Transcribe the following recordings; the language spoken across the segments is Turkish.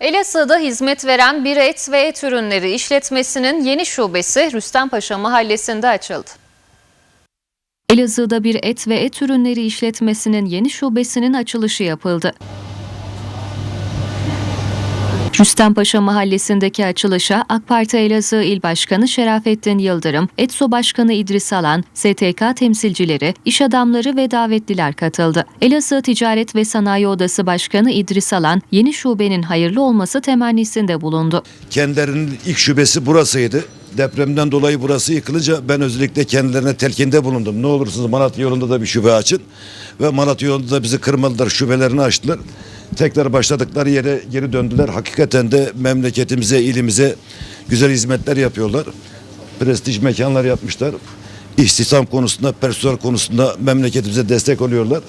Elazığ'da hizmet veren bir et ve et ürünleri işletmesinin yeni şubesi Rüstempaşa mahallesinde açıldı. Elazığ'da bir et ve et ürünleri işletmesinin yeni şubesinin açılışı yapıldı. Rüstempaşa mahallesindeki açılışa AK Parti Elazığ İl Başkanı Şerafettin Yıldırım, ETSO Başkanı İdris Alan, STK temsilcileri, iş adamları ve davetliler katıldı. Elazığ Ticaret ve Sanayi Odası Başkanı İdris Alan, yeni şubenin hayırlı olması temennisinde bulundu. Kendilerinin ilk şubesi burasıydı. Depremden dolayı burası yıkılınca ben özellikle kendilerine telkinde bulundum. Ne olursunuz Malatya yolunda da bir şube açın. Ve Malatya yolunda da bizi kırmadılar, şubelerini açtılar. Tekrar başladıkları yere geri döndüler. Hakikaten de memleketimize, ilimize güzel hizmetler yapıyorlar. Prestij mekanlar yapmışlar. İstihdam konusunda, personel konusunda memleketimize destek oluyorlar.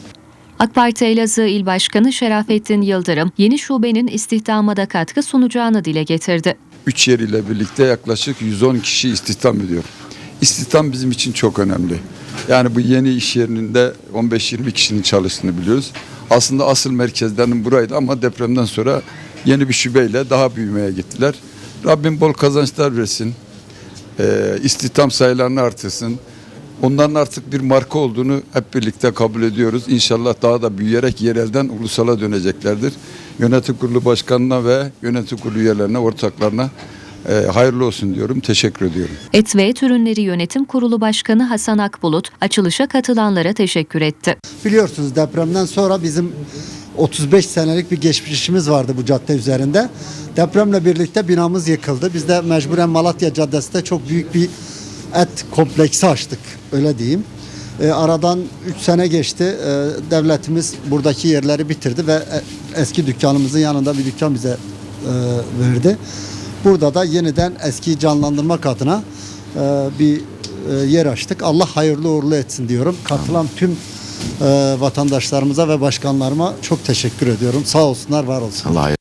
AK Parti Elazığ İl Başkanı Şerafettin Yıldırım, yeni şubenin istihdama da katkı sunacağını dile getirdi. 3 yer ile birlikte yaklaşık 110 kişi istihdam ediyor. İstihdam bizim için çok önemli. Yani bu yeni iş yerinde 15-20 kişinin çalıştığını biliyoruz. Aslında asıl merkezlerinin buraydı ama depremden sonra yeni bir şubeyle daha büyümeye gittiler. Rabbim bol kazançlar versin. Ee, istihdam sayılarını artırsın. Onların artık bir marka olduğunu hep birlikte kabul ediyoruz. İnşallah daha da büyüyerek yerelden ulusala döneceklerdir. Yönetim kurulu başkanına ve yönetim kurulu üyelerine, ortaklarına e, hayırlı olsun diyorum. Teşekkür ediyorum. Et ve Et Ürünleri Yönetim Kurulu Başkanı Hasan Akbulut, açılışa katılanlara teşekkür etti. Biliyorsunuz depremden sonra bizim 35 senelik bir geçmişimiz vardı bu cadde üzerinde. Depremle birlikte binamız yıkıldı. Biz de mecburen Malatya Caddesi'nde çok büyük bir et kompleksi açtık öyle diyeyim. E, aradan 3 sene geçti. E, devletimiz buradaki yerleri bitirdi ve e, eski dükkanımızın yanında bir dükkan bize e, verdi. Burada da yeniden eskiyi canlandırmak adına e, bir e, yer açtık. Allah hayırlı uğurlu etsin diyorum. Katılan tüm e, vatandaşlarımıza ve başkanlarıma çok teşekkür ediyorum. Sağ olsunlar, var olsun. Allah